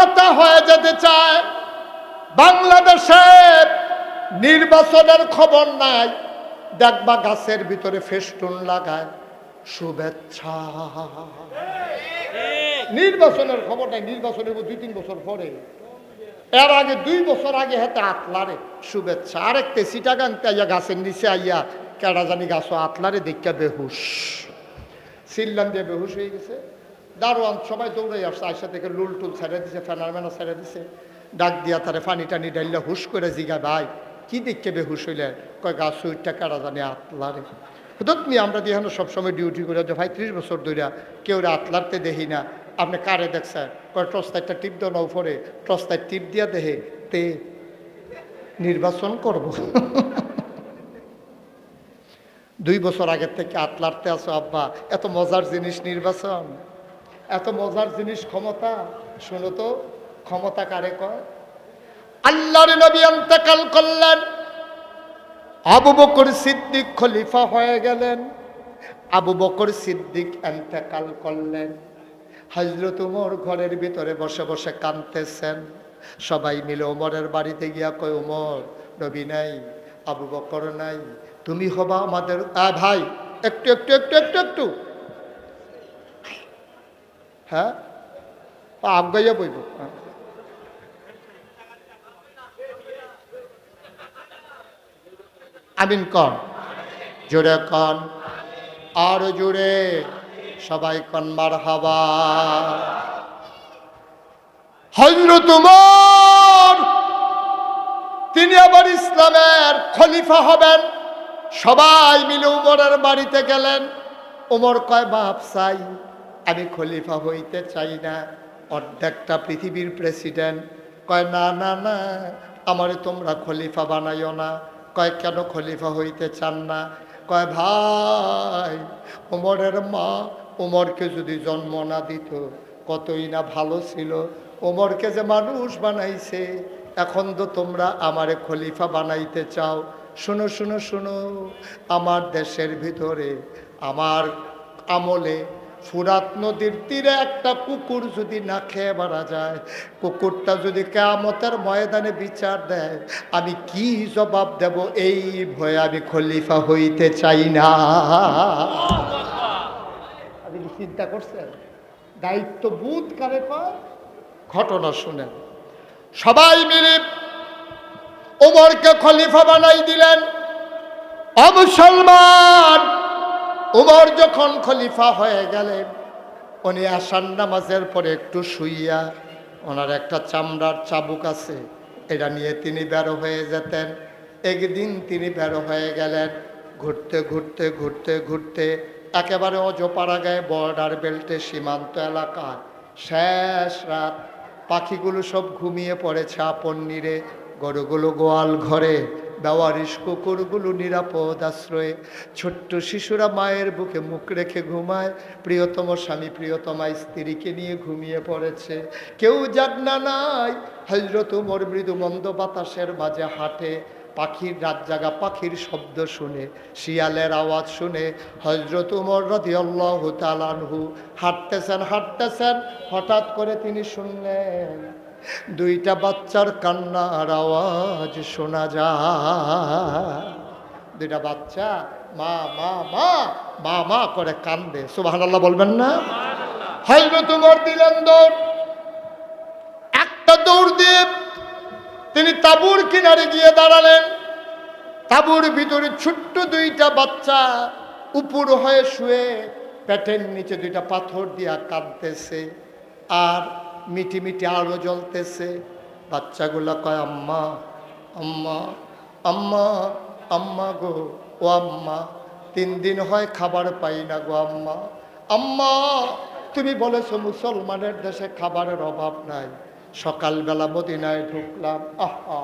নেতা হয়ে যেতে চায়। বাংলাদেশের নির্বাচনের খবর নাই। দেখবা গাছের ভিতরে ফেস্টুন লাগায়। শুভেচ্ছা। নির্বাচনের খবর নাই, নির্বাচনের দুই, তিন বছর পরে। এর আগে দুই বছর আগে হাতে আতলারে শুভেচ্ছা। আরেকতে সিটাগাং তাইয়া গাছের নিচে আইয়া কেডা জানি গাছও আতলারে দেখা বেহুশ। সিল্লান দিয়ে বেহুশ হয়ে গেছে। দারোয়ান সবাই দৌড়াই আসছে আয়সা থেকে লুল টুল ছেড়ে দিছে, ফেনার মেনা ছেড়ে দিছে। ডাক দিয়া তারে পানি টানি ডাইলা হুশ করে জিগা ভাই, কি দেখকে বেহুশ হইলে? কয় গাছ সুইটটা কেডা জানি আতলারে হুদত নিয়ে আমরা দিয়ে সবসময় ডিউটি করে যে, ভাই, ত্রিশ বছর ধরে কেউ আতলারতে দেখি না, আপনি কারে দেখছেন? কয় টর্চলাইটটা টিপ দেওয়া না উপরে টর্চলাইট টিপ দিয়া দেহে তে নির্বাচন করব। দুই বছর আগের থেকে আতলারতে আছো, আব্বা, এত মজার জিনিস নির্বাচন। এত মজার জিনিস ক্ষমতা, শুনো তো, ক্ষমতা কারে কয়? আল্লাহর নবী অন্তকাল করলেন, আবু বকর সিদ্দিক খলিফা হয়ে গেলেন। আবু বকর সিদ্দিক এন্তেকাল করলেন। হজরত উমর ঘরের ভিতরে বসে বসে কাঁদতেছেন। সবাই মিলে ওমরের বাড়িতে গিয়া কয়, উমর, নবী নাই, আবু বকর নাই, তুমি হবা আমাদের ভাই, একটু একটু একটু একটু একটু। হ্যাঁ? আগাইয়া বইব। আমিন কন। জোরে কন। আর জোরে সবাই কনবার হাবা হজরত উমর, তিনি আবার ইসলামের খলিফা হবেন। সবাই মিলে উমরের বাড়িতে গেলেন। উমর কয়, বাপ চাই। আমি খলিফা হইতে চাই না। অর্ধেকটা পৃথিবীর প্রেসিডেন্ট। কয়, না না না, আমারে তোমরা খলিফা বানাইও না। কয়, কেন খলিফা হইতে চান না? কয়, ভাই উমরের মা উমরকে যদি জন্ম না দিত, কতই না ভালো ছিল। ওমরকে যে মানুষ বানাইছে, এখন তো তোমরা আমারে খলিফা বানাইতে চাও। শুনো শুনো শুনো, আমার দেশের ভিতরে, আমার আমলে ফুরাত নদীর তীরে একটা কুকুর যদি না খেয়ে মারা যায়, কুকুরটা যদি কেয়ামতের ময়দানে বিচার দেয়, আমি কি জবাব দেব? এই ভয়ে আমি খলিফা হইতে চাই না। আপনি চিন্তা করছেন? দায়িত্ব বুধ কারে কয় ঘটনা শুনেন। সবাই মিলে ওমরকে খলিফা বানাই দিলেন। অমুসলমান উমর যখন খলিফা হয়ে গেলেন, উনি আসান নামাজের পরে একটু শুইয়া ওনার একটা চামড়ার চাবুক আছে, এটা নিয়ে তিনি বেরো হয়ে যেতেন। একদিন তিনি বেরো হয়ে গেলেন, ঘুরতে ঘুরতে ঘুরতে ঘুরতে একেবারে অজপাড়া গায়ে বর্ডার বেল্টে সীমান্ত এলাকায়। শেষ রাত পাখিগুলো সব ঘুমিয়ে পড়েছে আপন নীরে গরুগুলো গোয়াল ঘরে। বেওয়ারিশ কুকুরগুলো নিরাপদ আশ্রয়ে। ছোট্ট শিশুরা মায়ের বুকে মুখ রেখে ঘুমায়। প্রিয়তম স্বামী প্রিয়তমা স্ত্রীকে নিয়ে ঘুমিয়ে পড়েছে। কেউ জাগনা নাই। হজরত উমর মৃদু মন্দ বাতাসের মাঝে হাঁটে। পাখির রাত জাগা পাখির শব্দ শুনে, শিয়ালের আওয়াজ শুনে হজরত উমর রদি আল্লাহ তালানহু হাঁটতেছেন হাঁটতেছেন। হঠাৎ করে তিনি শুনলেন দুইটা বাচ্চার কান্নার আওয়াজ শোনা যায়। দুইটা বাচ্চা মা মা মা মা মা করে কান্দে। সুবাহ বলবেন না? হজরত উমর দিলেন দৌড়। একটা দৌড় দিয়ে তিনি তাবুর কিনারে গিয়ে দাঁড়ালেন। তাবুর ভিতরে ছোট্ট দুইটা বাচ্চা উপর হয়ে শুয়ে পেটের নিচে দুইটা পাথর দিয়া কাঁদতেছে। আর মিটি মিটি আলো জ্বলতেছে। বাচ্চাগুলো কয়, আম্মা আম্মা আম্মা আম্মা গো, ও আম্মা, তিন দিন হয় খাবার পাই না গো আম্মা। আম্মা, তুমি বলেছ মুসলমানের দেশে খাবারের অভাব নাই। সকালবেলা মদিনায় ঢুকলাম, আহা।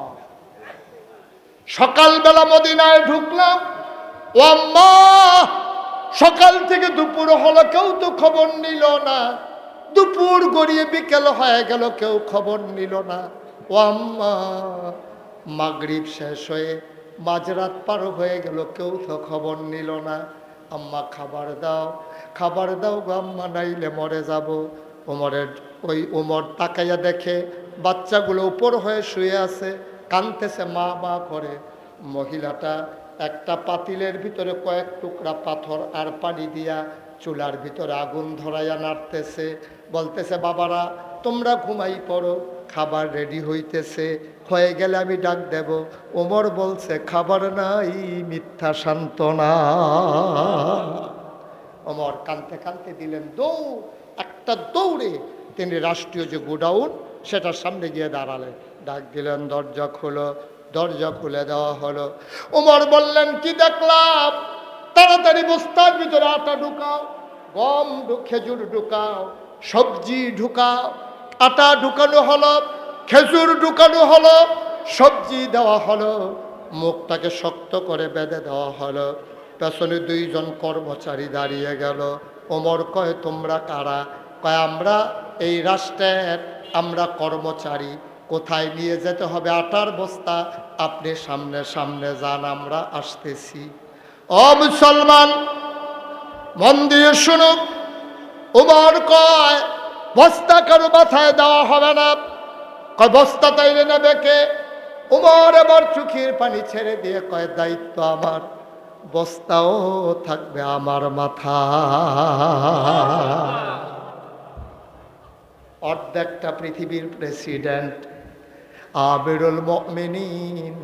সকালবেলা মদিনায় ঢুকলাম, ও আম্মা, সকাল থেকে দুপুর হলো, কেউ তো খবর নিল না। দুপুর গড়িয়ে বিকেল হয়ে গেল, কেউ খবর নিল না। ও আম্মা, মাগরিব শেষ হয়ে মাঝরাত পার হয়ে গেল, কেউ তো খবর নিল না। আম্মা, খাবার দাও খাবার দাও গো আম্মা, নাইলে মরে যাব। ওমরের ওই উমর তাকাইয়া দেখে বাচ্চাগুলো উপর হয়ে শুয়ে আছে কানতেছে মা মা করে। মহিলাটা একটা পাতিলের ভিতরে কয়েক টুকরা পাথর আর পানি দিয়া চুলার ভিতরে আগুন ধরাইয়া নাড়তেছে। বলতেছে, বাবারা, তোমরা ঘুমাই পড়ো, খাবার রেডি হইতেছে, হয়ে গেলে আমি ডাক দেব। ওমর বলছে, খাবার নাই, মিথ্যা সান্ত্বনা। অমর কানতে কানতে দিলেন দৌড় একটা দৌড়ে তিনি রাষ্ট্রীয় যে গোডাউন, সেটার সামনে গিয়ে দাঁড়ালেন। ডাক দিলেন, দরজা খুলো, দরজা খুলে দেওয়া হলো। ওমর বললেন, কি দেখলাম? তাড়াতাড়ি বস্তার ভিতরে আটা ঢুকাও, গম খেজুর ঢুকাও, সবজি ঢুকাও, আটা ঢুকানো হলো, খেজুর ঢুকানো হলো, সবজি দেওয়া হলো, মুখটাকে শক্ত করে বেঁধে দেওয়া হলো। পেছনে দুইজন কর্মচারী দাঁড়িয়ে গেল। ওমর কয়, তোমরা কারা? কয়, আমরা এই রাষ্ট্রের, আমরা কর্মচারী। কোথায় নিয়ে যেতে হবে আটার বস্তা? আপনি সামনে সামনে যান, আমরা আসতেছি। ও মুসলমান, মন দিয়ে শুনুক। উমর কয়, বস্তা কারও মাথায় দেওয়া হবে না। কয়, বস্তা তাইলে নেবে কে উমর এবার চোখের পানি ছেড়ে দিয়ে কয়, দায়িত্ব আমার, বস্তাও থাকবে আমার মাথা অর্ধেকটা পৃথিবীর প্রেসিডেন্ট আমিরুল মমিনিন।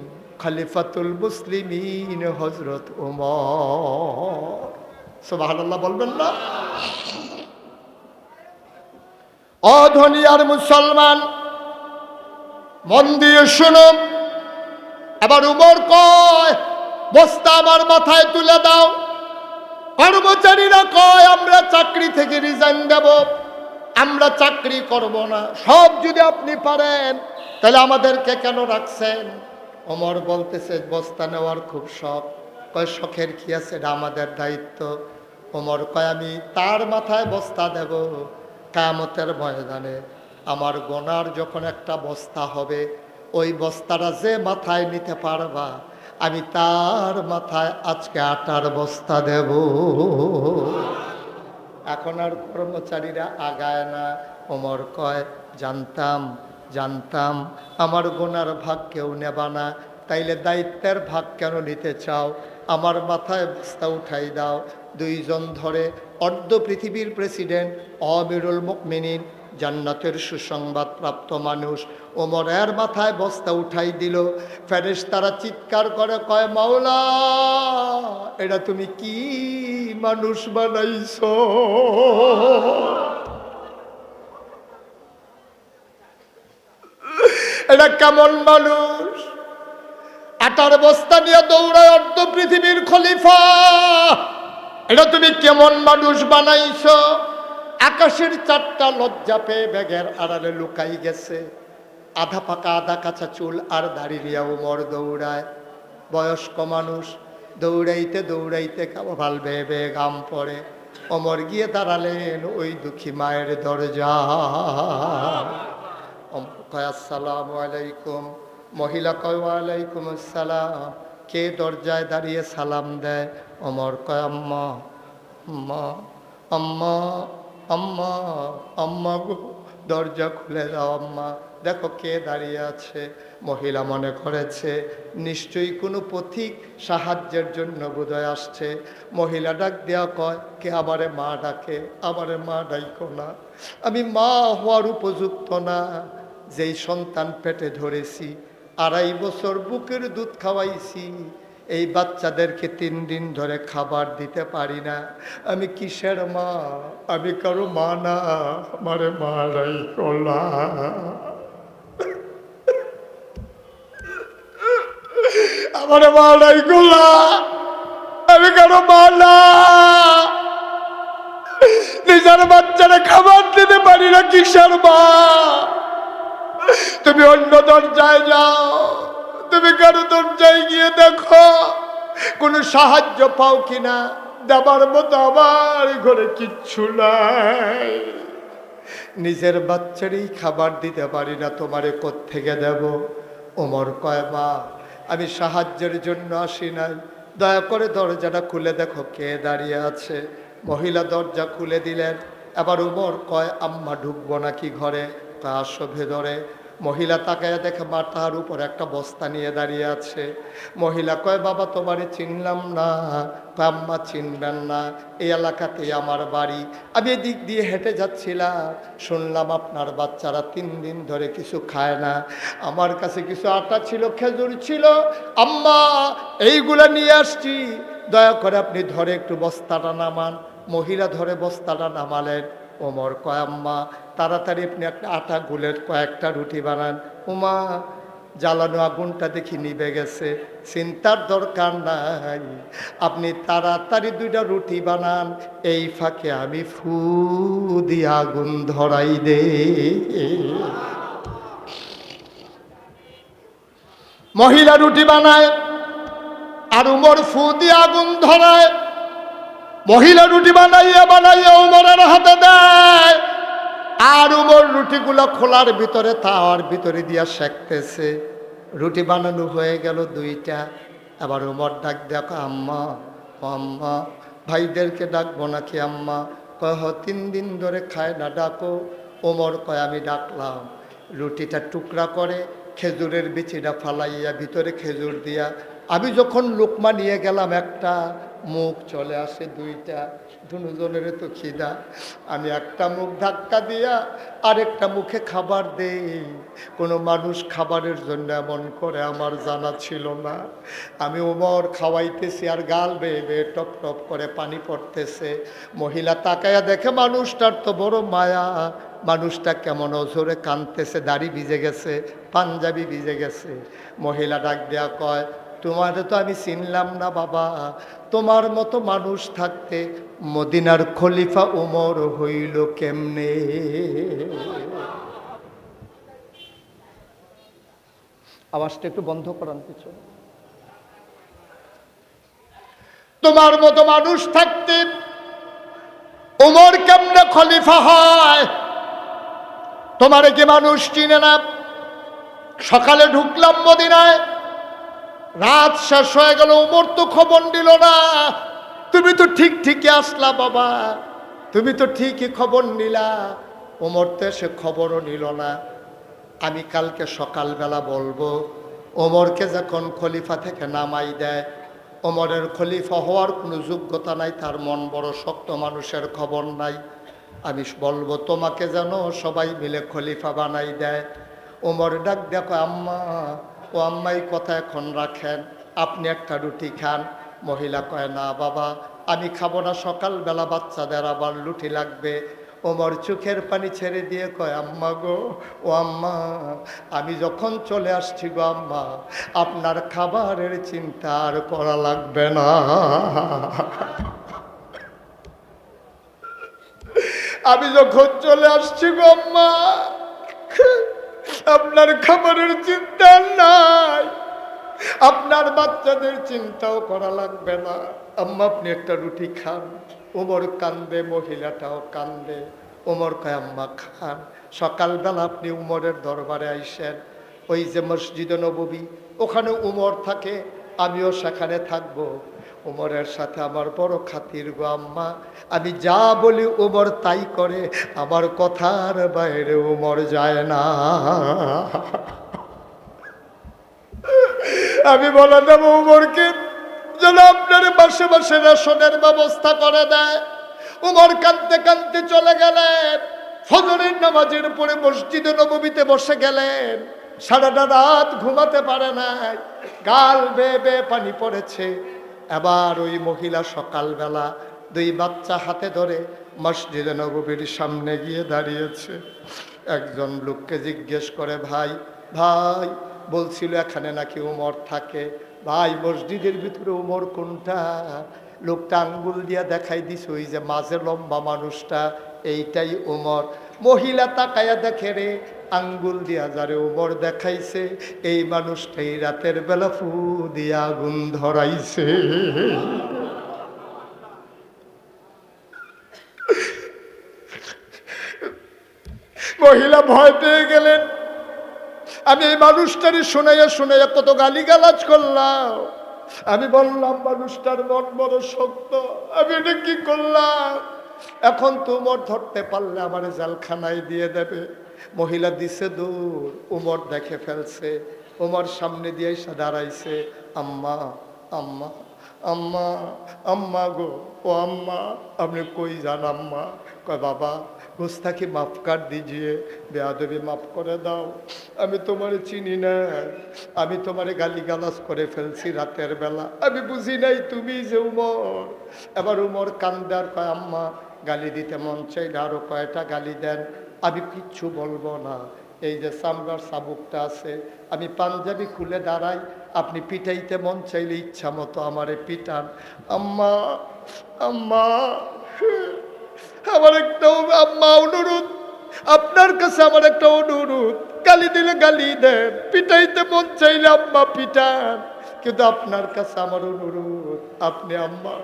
খলিফাতুল মুসলিমিন হজরত উমর সুবহানাল্লাহ বলবেন না? অধনী আর মুসলমান, মন দিয়ে শুনুন। এবার উমর কয়, বস্তা আমার মাথায় তুলে দাও। কর্মচারীরা কয়, আমরা চাকরি থেকে রিজাইন দেব। আমরা চাকরি করব না। সব যদি আপনি পারেন, তাহলে আমাদেরকে কেন রাখছেন? অমর বলতেছে, বস্তা নেওয়ার খুব শখ। কয়, শখের কি আছে? এটা আমাদের দায়িত্ব। ওমর কয়, আমি তার মাথায় বস্তা দেব। কামতের ময়দানে আমার গোনার যখন একটা বস্তা হবে, ওই বস্তাটা যে মাথায় নিতে পারবা, আমি তার মাথায় আজকে আটার বস্তা দেব। এখন আর কর্মচারীরা আগায় না। ওমর কয়, জানতাম জানতাম, আমার গোনার ভাগ কেউ নেবা না, তাইলে দায়িত্বের ভাগ কেন নিতে চাও? আমার মাথায় বস্তা উঠাই দাও। দুইজন ধরে অর্ধ পৃথিবীর প্রেসিডেন্ট অমিরুল মুকমিনিন জান্নাতের সুসংবাদ প্রাপ্ত মানুষ ওমরের মাথায় বস্তা উঠাই দিল। ফেরেশ তারা চিৎকার করে কয়, মাওলা এটা তুমি কি মানুষ বানাইছো? এটা কেমন মানুষ? আটার বস্তা নিয়ে দৌড়ায় অর্ধ পৃথিবীর খলিফা। এটা তুমি কেমন মানুষ বানাইছ? আকাশের চারটা লজ্জা পেয়ে ব্যাগের আড়ালে লুকাই গেছে। আধা পাকা আধা কাঁচা চুল আর দাড়ি নিয়ে উমর দৌড়ায়। বয়স্ক মানুষ, দৌড়াইতে দৌড়াইতে ভালো বেয়ে গাম পড়ে। অমর গিয়ে দাঁড়ালেন ওই দুঃখী মায়ের দরজা কয় আসসালামু আলাইকুম। মহিলা কয়, ওয়ালাইকুম আসসালাম। কে দরজায় দাঁড়িয়ে সালাম দেয়? অমর কয়, আম্মা আম্মা আম্মা আম্মা আম্মা গো, দরজা খুলে দাও, আম্মা। দেখো কে দাঁড়িয়ে আছে। মহিলা মনে করেছে, নিশ্চয়ই কোনো পথিক সাহায্যের জন্য বোধহয় আসছে। মহিলা ডাক দেওয়া কয়, কে আবারে মা ডাকে? আবারে মা ডাইকো না। আমি মা হওয়ার উপযুক্ত না। যেই সন্তান পেটে ধরেছি, আড়াই বছর বুকের দুধ খাওয়াইছি, এই বাচ্চাদেরকে তিন দিন ধরে খাবার দিতে পারি না। আমি কিসের মা? আমি কারও মা না, আমারে মারাই কলা আমার মারাই কলা আমি কারও মা না। নিজের বাচ্চারা খাবার দিতে পারি না, কিসের মা? তুমি অন্য দরজায় যাও। তুমি কারও দরজায় গিয়ে দেখো। কোনো সাহায্য পাও কিনা? দেবার মতো আমার ঘরে কিচ্ছু নাই। নিজের বাচ্চারই খাবার দিতে পারি না, তোমারে থেকে দেব? ওমর কয়, মা, আমি সাহায্যের জন্য আসি নাই। দয়া করে দরজাটা খুলে দেখো কে দাঁড়িয়ে আছে। মহিলা দরজা খুলে দিলেন। এবার উমর কয়, আম্মা ঢুকবো নাকি ঘরে? কয় আসো ভেতরে। মহিলা তাকায় দেখে মাথার উপর একটা বস্তা নিয়ে দাঁড়িয়ে আছে। মহিলা কয়, বাবা, তোমারে চিনলাম না আম্মা চিনবেন না, এই এলাকাতেই আমার বাড়ি। আমি এদিক দিয়ে হেঁটে যাচ্ছিলাম। শুনলাম আপনার বাচ্চারা তিন দিন ধরে কিছু খায় না। আমার কাছে কিছু আটা ছিল, খেজুর ছিল। আম্মা, এইগুলা নিয়ে আসছি। দয়া করে আপনি ধরে একটু বস্তাটা নামান। মহিলা ধরে বস্তাটা নামালেন। ওমর কয়, আম্মা, তাড়াতাড়ি আপনি একটা আটা গুলের কয়েকটা রুটি বানান। উমা, জ্বালানো আগুনটা দেখি নিবে গেছে। চিন্তার দরকার নাই। আপনি তাড়াতাড়ি দুইটা রুটি বানান। এই ফাঁকে আমি ফু দিয়ে আগুন ধরাই দে। মহিলা রুটি বানায় আর উমর ফু দিয়ে আগুন ধরায়। মহিলা রুটি বানাইয়া বানাইয়া উমরের হাতে দেয়। আর উমর রুটিগুলো খোলার ভিতরে, তাওয়ার ভিতরে দিয়া শেখতেছে রুটি বানানো হয়ে গেল দুইটা। আবার উমর ডাক, দেখো আম্মা আম্মা, ভাইদেরকে ডাকবো নাকি আম্মা? কয় তিন দিন ধরে খায় না, ডাকো। ওমর কয়, আমি ডাকলাম। রুটিটা টুকরা করে খেজুরের বিচিটা ফালাইয়া ভিতরে খেজুর দিয়া আমি যখন লোকমা নিয়ে গেলাম, একটা মুখ চলে আসে দুইটা, দুজনের তো খিদা। আমি একটা মুখ ধাক্কা দিয়া আরেকটা মুখে খাবার দেই। কোনো মানুষ খাবারের জন্য এমন করে, আমার জানা ছিল না। আমি ওমর খাওয়াইতেছি আর গাল বেয়ে বেয়ে টপ টপ করে পানি পড়তেছে। মহিলা তাকায়া দেখে মানুষটার তো বড় মায়া। মানুষটা কেমন অজোরে কানতেছে দাড়ি ভিজে গেছে, পাঞ্জাবি ভিজে গেছে। মহিলা ডাক দেয়া কয় তোমার তো আমি চিনলাম না বাবা। তোমার মতো মানুষ থাকতে মদিনার খলিফা উমর হইল কেমনে? আওয়াজটা একটু বন্ধ করান পিছনে। তোমার মতো মানুষ থাকতে উমর কেমনে খলিফা হয়? তোমার কি মানুষ চিনে না? সকালে ঢুকলাম মদিনায় রাত শেষ হয়ে গেল, উমর তো খবর নিল না। তুমি তো ঠিক ঠিকই আসলা বাবা, তুমি তো ঠিকই খবর নিলা। উমর তো সে খবরও নিল না। আমি কালকে সকালবেলা বলব ওমরকে যখন খলিফা থেকে নামাই দেয় ওমরের খলিফা হওয়ার কোনো যোগ্যতা নাই, তার মন বড় শক্ত মানুষের খবর নাই। আমি বলব, তোমাকে যেন সবাই মিলে খলিফা বানাই দেয়। ওমর ডাক দেখো, আম্মা ও আম্মাই কথা এখন রাখেন, আপনি একটা রুটি খান। মহিলা কয়, না বাবা, আমি খাব না, সকালবেলা বাচ্চাদের আবার লুটি লাগবে। ওমর চোখের পানি ছেড়ে দিয়ে কয়, আম্মা গো, ও আম্মা, আমি যখন চলে আসছি গো আম্মা, আপনার খাবারের চিন্তা আর করা লাগবে না। আমি যখন চলে আসছি গো আম্মা আপনার খাবারের চিন্তা নাই। আপনার বাচ্চাদের চিন্তাও করা লাগবে না। আম্মা, আপনি একটা রুটি খান। ওমর কান্দে, মহিলাটাও কান্দে। ওমর কয়, আম্মা, খান। সকালবেলা আপনি উমরের দরবারে আইসেন। ওই যে মসজিদে নববী, ওখানে উমর থাকে, আমিও সেখানে থাকব। উমরের সাথে আমার বড় খাতির গো আম্মা। আমি যা বলি উমর তাই করে, আমার কথার বাইরে উমর যায় না। আমি বলে দেবো উমরকে, যেন আপনার বাসে বাসে রেশনের ব্যবস্থা করে দেয়। উমর কাঁদতে কাঁদতে চলে গেলেন। ফজরের নামাজের পরে মসজিদে নবমীতে বসে গেলেন। সারাটা রাত ঘুমাতে পারে নাই। গাল বেয়ে বেয়ে পানি পড়েছে। এবার ওই মহিলা সকালবেলা দুই বাচ্চা হাতে ধরে মসজিদে নববীর সামনে গিয়ে দাঁড়িয়েছে। একজন লোককে জিজ্ঞেস করে, ভাই ভাই, বলছিল, এখানে নাকি উমর থাকে? ভাই, মসজিদের ভিতরে উমর কোনটা? লোকটা আঙ্গুল দিয়া দেখাই দিছে, ওই যে মাঝে লম্বা মানুষটা, এইটাই উমর। মহিলা তাকায়া দেখে রে আঙ্গুল দিয়া যারে ওবর দেখাইছে, এই মানুষটাই রাতের বেলা ফু দিয়া আগুন ধরাইছে। মহিলা ভয় পেয়ে গেলেন। আমি এই মানুষটারই শুনাইয়া শুনাইয়া কত গালিগালাজ করলাম। আমি বললাম, মানুষটার মন বড় শক্ত, আমি এটা কি করলাম? এখন তো উমর ধরতে পারলে আমার জালখানায় দিয়ে দেবে। মহিলা দিছে দূর, উমর দেখে ফেলছে, উমর সামনে দিয়ে এসে দাঁড়াইছে, আম্মা আম্মা আম্মা আম্মা গো, ও আম্মা, আপনি কই যান আম্মা? কয়, বাবা গোস্তাকে মাফ কার দিজিয়ে, বেয়াদবি মাফ করে দাও। আমি তোমার চিনি না, আমি তোমারে গালি গালাজ করে ফেলছি রাতের বেলা। আমি বুঝি নাই তুমি যে উমর। এবার উমর কান্দার কয়, আম্মা, গালি দিতে মন চাইলে আরও কয়টা গালি দেন? আমি কিচ্ছু বলব না। এই যে চামড়ার চাবুকটা আছে, আমি পাঞ্জাবি খুলে দাঁড়াই, আপনি পিটাইতে মন চাইলে ইচ্ছা মতো আমারে পিটান। আম্মা আম্মা, আমার একটা আম্মা, অনুরোধ, আপনার কাছে আমার একটা অনুরোধ, গালি দিলে গালি দেন, পিটাইতে মন চাইলে আম্মা পিটান। কিন্তু আপনার কাছে আমার অনুরোধ, আপনি আম্মা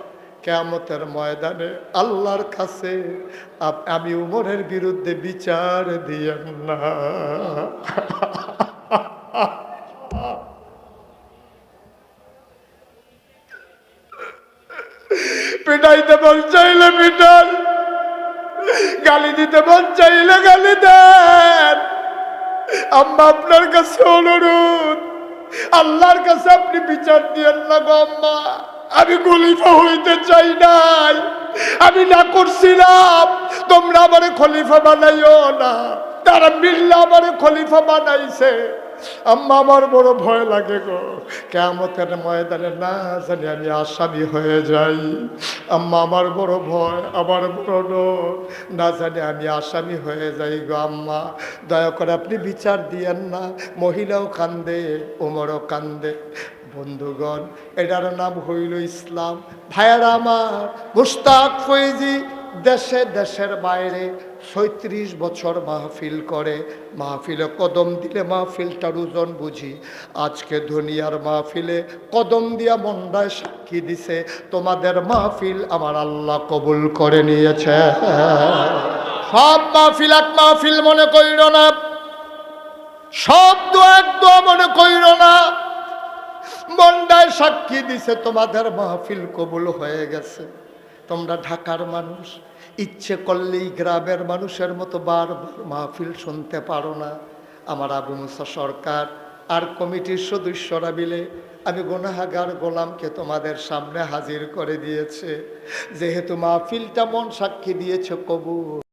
কেয়ামতের ময়দানে আল্লাহর কাছে আমি উমরের বিরুদ্ধে বিচার দিয়েন না। পিটাইতে মন চাইলে পিটান গালি দিতে মন চাইলে গালি দেন। আম্মা আপনার কাছে অনুরোধ, আল্লাহর কাছে আপনি বিচার দিয়েন না গো আম্মা। আমি খলিফা হইতে চাই নাই। আমি না করছিলাম। তোমরা আমার খলিফা বানাইও না। তারা মিল্লা আমার খলিফা বানাইছে। আম্মা, আমার বড় ভয় লাগে গো। কেমতের ময়দানে না জানি আমি আসামি হয়ে যাই। আম্মা, আমার বড় ভয়, আমার বড় ডর না জানি আমি আসামি হয়ে যাই গো আম্মা। দয়া করে আপনি বিচার দিয়েন না। মহিলাও কান্দে ওমরও কান্দে। বন্ধুগণ, এটার নাম হইল ইসলাম। ভাইয়ারা আমার মুস্তাক ফৈজি দেশে, দেশের বাইরে ছয়ত্রিশ বছর মাহফিল করে। মাহফিলে কদম দিলে মাহফিলটার ওজন বুঝি। আজকে ধনিয়ার মাহফিলে কদম দিয়া মন্ডায় সাক্ষী দিছে, তোমাদের মাহফিল আমার আল্লাহ কবুল করে নিয়েছে। সব মাহফিল এক মাহফিল মনে কইর না। সব দু এক দোয়া মনে কইর না। মন্ডায় সাক্ষী দিছে, তোমাদের মাহফিল কবুল হয়ে গেছে। তোমরা ঢাকার মানুষ, ইচ্ছে করলেই গ্রামের মানুষের মতো বারবার মাহফিল শুনতে পারো না। আমার আবু মুসা সরকার আর কমিটির সদস্যরা মিলে আমি গোনাহাগার গোলামকে তোমাদের সামনে হাজির করে দিয়েছে। যেহেতু মাহফিলটা মন সাক্ষী দিয়েছে, কবুল